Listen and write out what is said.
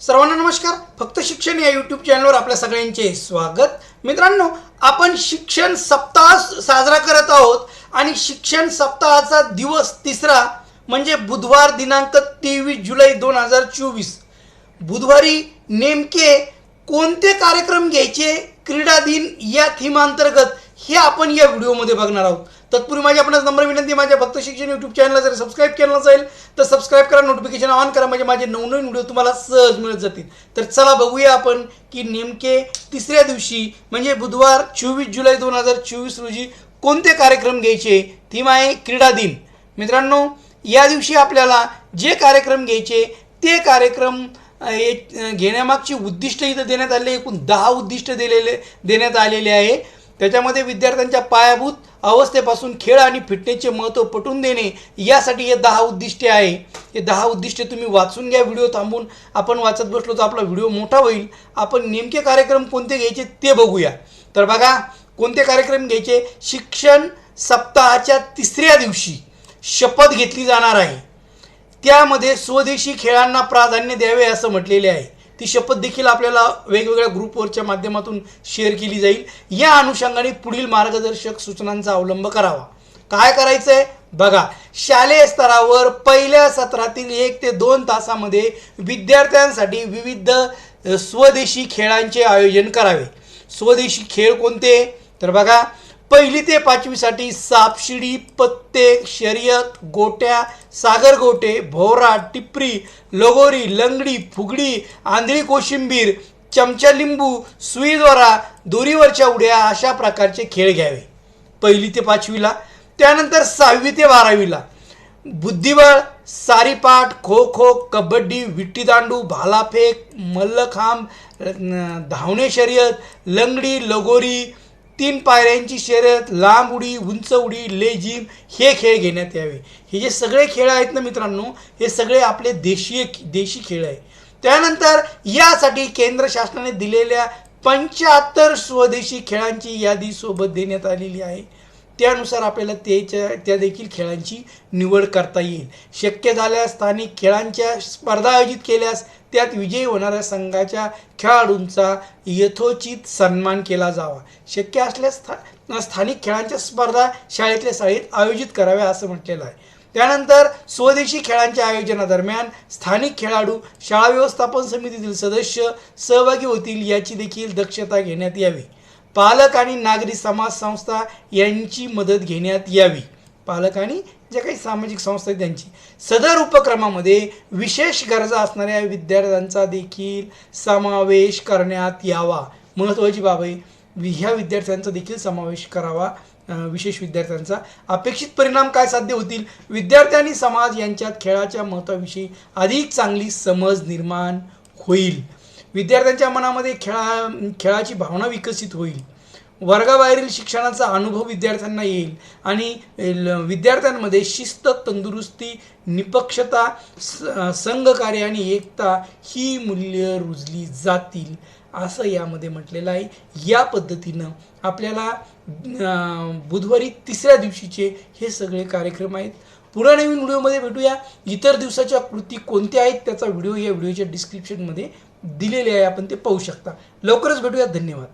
सर्वांना नमस्कार. फक्त शिक्षण या यूट्यूब चॅनलवर आपल्या सगळ्यांचे स्वागत. मित्रांनो आपण शिक्षण सप्ताह साजरा करत आहोत आणि शिक्षण सप्ताहाचा दिवस तिसरा म्हणजे बुधवार दिनांक तेवीस जुलै दोन हजार चोवीस. बुधवारी नेमके कोणते कार्यक्रम घ्यायचे? क्रीडा दिन या थीम अंतर्गत हे आपण या व्हिडिओमध्ये बघणार आहोत. तत्पूर्वी माझी आपणास नंबर विनंती माझ्या भक्त शिक्षण यूट्यूब चॅनलला जर सबस्क्राईब केलं नसेल तर सबस्क्राईब करा नोटिफिकेशन ऑन करा म्हणजे माझे नवनवीन व्हिडिओ तुम्हाला सहज मिळत जातील. तर चला बघूया आपण की नेमके तिसऱ्या दिवशी म्हणजे बुधवार चोवीस जुलै दोन हजार चोवीस रोजी कोणते कार्यक्रम घ्यायचे? थीम आहे क्रीडा दिन. मित्रांनो या दिवशी आपल्याला जे कार्यक्रम घ्यायचे ते कार्यक्रम हे, घेण्यामागची उद्दिष्ट इथं देण्यात आले एकूण दहा उद्दिष्ट दिलेले देण्यात आलेले आहे. त्याच्यामध्ये विद्यार्थ्यांच्या पायाभूत अवस्थेपासून खेळ आणि फिटनेसचे महत्त्व पटवून देणे यासाठी हे दहा उद्दिष्टे आहे. हे दहा उद्दिष्टे तुम्ही वाचून घ्या व्हिडिओ थांबून आपण वाचत बसलो तर आपला व्हिडिओ मोठा होईल. आपण नेमके कार्यक्रम कोणते घ्यायचे ते बघूया. तर बघा कोणते कार्यक्रम घ्यायचे? शिक्षण सप्ताहाच्या तिसऱ्या दिवशी शपथ घेतली जाणार आहे. त्यामध्ये स्वदेशी खेळांना प्राधान्य द्यावे असं म्हटलेले आहे. ती शपथ देखील आपल्याला वेगवेगळ्या ग्रुपवरच्या माध्यमातून शेअर केली जाईल. या अनुषंगाने पुढील मार्गदर्शक सूचनांचा अवलंब करावा. काय करायचं आहे बघा शालेय स्तरावर पहिल्या सत्रातील एक ते दोन तासामध्ये विद्यार्थ्यांसाठी विविध स्वदेशी खेळांचे आयोजन करावे. स्वदेशी खेळ कोणते? तर बघा पहिली ते पाचवीसाठी सापशिडी पत्ते शर्यत गोट्या सागर गोटे भोवरा टिपरी लगोरी लंगडी फुगडी आंधळी कोशिंबीर चमचा लिंबू सुईद्वारा दोरीवरच्या उड्या अशा प्रकारचे खेळ घ्यावे. पहिली ते पाचवीला त्यानंतर सहावी ते बारावीला. बुद्धिबळ सारीपाट खो खो कबड्डी विट्टीदांडू भालाफेक मल्लखांब धावणे शर्यत लंगडी लगोरी तीन पायऱ्यांची शर्यत लांब उडी उंच उडी लेझिम हे खेळ घेण्यात यावे. हे जे सगळे खेळ आहेत ना मित्रांनो हे सगळे आपले देशीय देशी खेळ आहे त्यानंतर यासाठी केंद्र शासनाने दिलेल्या पंच्याहत्तर स्वदेशी खेळांची यादी सोबत देण्यात आलेली आहे. त्यानुसार आपल्याला त्याच्या त्या देखील खेळांची निवड करता येईल. शक्य झाल्यास स्थानिक खेळांच्या स्पर्धा आयोजित केल्यास त्यात विजयी होणाऱ्या संघाच्या खेळाडूंचा यथोचित सन्मान केला जावा. शक्य असल्यास स्था स्थानिक खेळांच्या स्पर्धा शाळेतल्या शाळेत आयोजित कराव्या असं म्हटलेलं आहे. त्यानंतर स्वदेशी खेळांच्या आयोजनादरम्यान स्थानिक खेळाडू शाळा व्यवस्थापन समितीतील सदस्य सहभागी होतील याची देखील दक्षता घेण्यात यावी. पालक आणि नागरी समाज संस्था यांची मदत घेण्यात यावी. पालक आणि ज्या काही सामाजिक संस्था आहेत त्यांची. सदर उपक्रमामध्ये विशेष गरजा असणाऱ्या विद्यार्थ्यांचा देखील समावेश करण्यात यावा. महत्त्वाची बाब आहे वि- ह्या विद्यार्थ्यांचा देखील समावेश करावा. विशेष विद्यार्थ्यांचा. अपेक्षित परिणाम काय साध्य होतील? विद्यार्थी आणि समाज यांच्यात खेळाच्या महत्त्वाविषयी अधिक चांगली समज निर्माण होईल. विद्यार्थ्यांच्या मनामध्ये खेळा खेळाची भावना विकसित होईल. वर्गाबाहेरील शिक्षणाचा अनुभव विद्यार्थ्यांना येईल आणि ल- विद्यार्थ्यांमध्ये शिस्त तंदुरुस्ती निपक्षता स- संघकार्य आणि एकता ही मूल्य रुजली जातील असं यामध्ये म्हटलेलं आहे. या पद्धतीनं आपल्याला बुधवारी तिसऱ्या दिवशीचे हे सगळे कार्यक्रम आहेत. पुन्हा नवीन व्हिडिओमध्ये भेटूया. इतर दिवसाच्या कृती कोणत्या आहेत त्याचा व्हिडिओ या व्हिडिओच्या डिस्क्रिप्शनमध्ये दिलेले आहे. आपण ते पाहू शकता. लवकरच भेटूया. धन्यवाद.